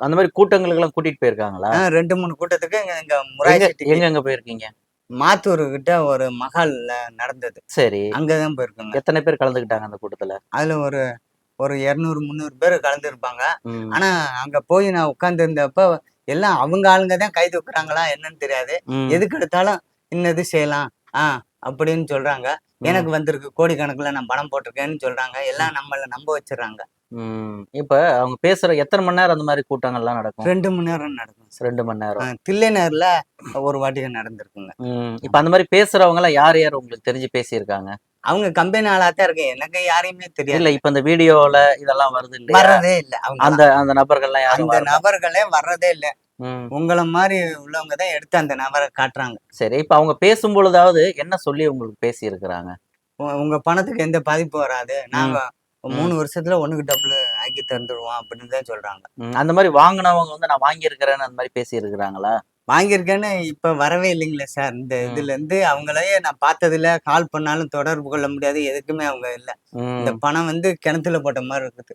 அந்த மாதிரி கூட்டங்களுக்கு எல்லாம் கூட்டிட்டு போயிருக்காங்களா? ரெண்டு மூணு கூட்டத்துக்கு எங்க முராய்ச்சிட்டிக்கு எங்க எங்க போயிருக்கீங்க? மாத்தூர் கிட்ட ஒரு மகால்ல நடந்தது. சரி. அங்கதான் போயிருக்குங்க. எத்தனை பேர் கலந்துக்கிட்டாங்க அந்த கூட்டத்துல? அதுல ஒரு ஒரு இருநூறு முந்நூறு பேர் கலந்துருப்பாங்க. ஆனா அங்க போய் நான் உட்கார்ந்து இருந்தப்ப எல்லாம் அவங்க ஆளுங்க தான் கை தூக்குறாங்களா என்னன்னு தெரியாது. எதுக்கு எடுத்தாலும் இன்னது செய்யலாம். ஆ அப்படின்னு சொல்றாங்க. எனக்கு வந்திருக்கு கோடிக்கணக்குல நான் பணம் போட்டிருக்கேன்னு சொல்றாங்க. எல்லாம் நம்மள நம்ப வச்சிடறாங்க. இப்ப அவங்க பேசுற எத்தனை மணி நேரம் அந்த மாதிரி கூட்டங்கள்லாம் நடக்கும்? ரெண்டு மணி நேரம் நடக்கும் ரெண்டு மணி நேரம். ஆ, தில்லைநகர்ல ஒரு வாட்டிக்கு நடந்திருக்குங்க. இப்ப அந்த மாதிரி பேசுறவங்க எல்லாம் யார் யார் உங்களுக்கு தெரிஞ்சு பேசியிருக்காங்க? அவங்க கம்பெனி ஆளா தான் இருக்கு எனக்கு யாரையுமே தெரியாது. இல்ல இப்ப இந்த வீடியோல இதெல்லாம் வருது இல்லையா? வர்றதே இல்ல அவங்க அந்த அந்த நபர்கள்லாம் அந்த. நபர்களே வர்றதே இல்ல. உங்களை மாதிரி உள்ளவங்க தான் எடுத்து அந்த நபரை காட்டுறாங்க. சரி இப்ப அவங்க பேசும் பொழுதாவது என்ன சொல்லி உங்களுக்கு பேசி இருக்கிறாங்க உங்க பணத்துக்கு எந்த பாதிப்பும் வராது. நாங்க மூணு வருஷத்துல ஒண்ணுக்கு டபுள் ஆக்கி தந்துருவோம் அப்படின்னு தான் சொல்றாங்க. அந்த மாதிரி வாங்கினவங்க வந்து நான் வாங்கியிருக்கிறேன்னு அந்த மாதிரி பேசி இருக்கிறாங்களா வாங்கியிருக்கேன்னு இப்ப வரவே இல்லைங்களே சார். இந்த. இதுல இருந்து அவங்களையே நான் பார்த்ததில்ல. கால் பண்ணாலும் தொடர்பு கொள்ள முடியாது. எதுக்குமே அவங்க இல்ல. இந்த பணம் வந்து கிணத்துல போட்ட மாதிரி இருக்குது.